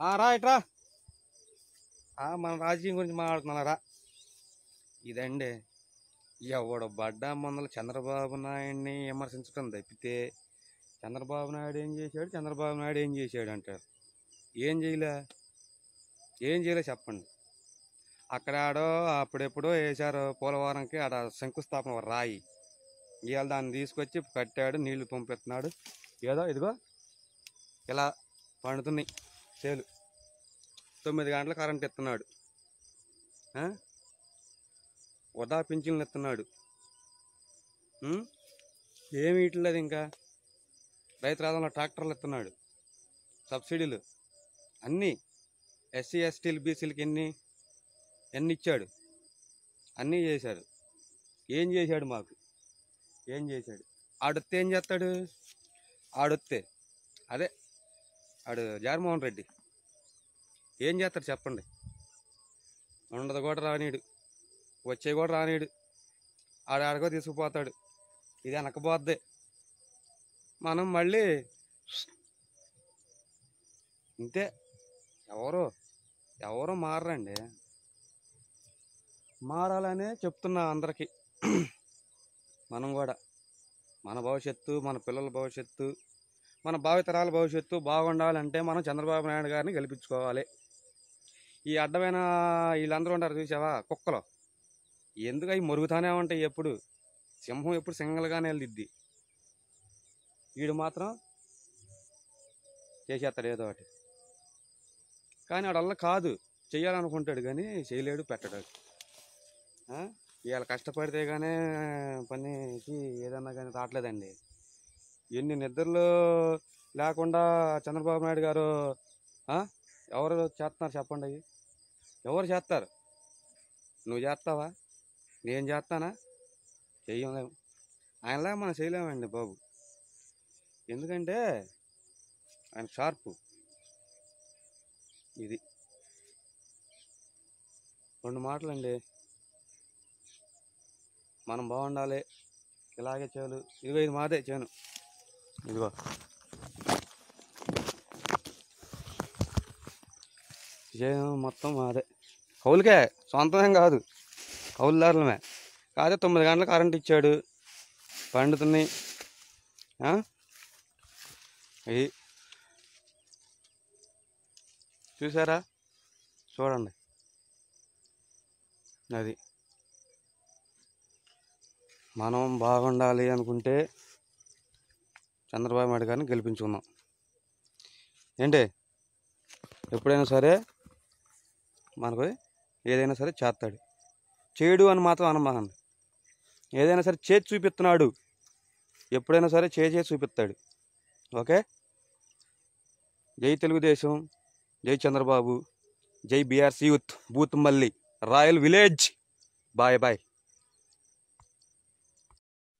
రాయట్రా రా ఇట్రా మన రాజకీయం గురించి మాట్లాడుతున్నారా ఇదండి. ఎవడు బడ్డా మొదలు చంద్రబాబు నాయుడిని విమర్శించడం తప్పితే చంద్రబాబు నాయుడు ఏం చేశాడు? చంద్రబాబు నాయుడు ఏం చేశాడు అంటారు. ఏం చేయలే? ఏం చేయలే చెప్పండి. అక్కడ ఆడో అప్పుడెప్పుడో వేశారు పోలవరంకి ఆడ శంకుస్థాపన రాయి. ఇవాళ దాన్ని తీసుకొచ్చి కట్టాడు నీళ్ళు పంపిస్తున్నాడు. ఏదో ఇదిగో ఇలా పండుతున్నాయి. చేలు తొమ్మిది గంటల కరెంట్ ఇస్తున్నాడు వదా వృధా పింఛన్లు ఇస్తున్నాడు ఏమి ఇట్లేదు ఇంకా. రైతు రాదంలో ట్రాక్టర్లు ఇస్తున్నాడు సబ్సిడీలు. అన్నీ ఎస్సీ ఎస్టీలు బీసీలకి ఎన్ని ఎన్ని ఇచ్చాడు? అన్నీ చేశాడు. ఏం చేశాడు మాకు? ఏం చేశాడు? ఆడొత్తే ఏం చేస్తాడు? ఆడొత్తే. అదే ఆడు జగన్మోహన్ రెడ్డి. ఏం చేస్తాడు చెప్పండి. ఉండదు కూడా రానీడు. వచ్చే కూడా రానీడు. ఆడ ఆడగో తీసుకుపోతాడు. ఇది వెనకపోద్ది మనం మళ్ళీ ఇంతే. ఎవరు? ఎవరు మారరండి? మారాలనే చెప్తున్నా అందరికీ. మనం కూడా. మన భవిష్యత్తు మన పిల్లల భవిష్యత్తు. మన భావితరాల భవిష్యత్తు బాగుండాలంటే మనం చంద్రబాబు నాయుడు గారిని గెలిపించుకోవాలి. ఈ అడ్డమైన వీళ్ళందరూ ఉంటారు చూసావా కుక్కలు. ఎందుకు అవి మరుగుతానే ఉంటాయి ఎప్పుడు? సింహం ఎప్పుడు సింగల్గానే వెళ్ళిద్ది వీడు మాత్రం చేసేస్తాడు ఏదో ఒకటి. కానీ వాడల్లా కాదు. చేయాలనుకుంటాడు కానీ చేయలేడు పెట్టడు. ఇవాళ కష్టపడితే కానీ పనికి ఏదన్నా కానీ రావట్లేదండి. ఎన్ని నిద్రలు లేకుండా చంద్రబాబు నాయుడు గారు ఎవరు చేస్తున్నారు చెప్పండి ఎవరు చేస్తారు? నువ్వు చేస్తావా? నేను చేస్తానా? చెయ్యలేము ఆయనలా మనం చేయలేమండి బాబు. ఎందుకంటే ఆయన షార్పు. ఇది. రెండు మాటలండి. మనం బాగుండాలి. ఇలాగే చేలు ఇరవై ఇది మాదే చేను. ఇదిగో. విజయం మొత్తం మాదే. కౌలుకే సొంతమేం కాదు. కౌలుదారులమే. కాదే తొమ్మిది గంటల కరెంట్ ఇచ్చాడు. పండుతున్నాయి. అవి చూసారా? చూడండి. అది. మనం బాగుండాలి అనుకుంటే చంద్రబాబు నాయుడు గారిని గెలిపించుకుందాం. ఏంటి? ఎప్పుడైనా సరే మనకు ఏదైనా సరే చేస్తాడు. చేయడు అని మాత్రం అనమాకండి ఏదైనా సరే చేతి చూపిస్తున్నాడు. ఎప్పుడైనా సరే చేసి చేసి చూపిస్తాడు. ఓకే? జై తెలుగుదేశం జై చంద్రబాబు జై BRC youth Malli royal village. Bye bye.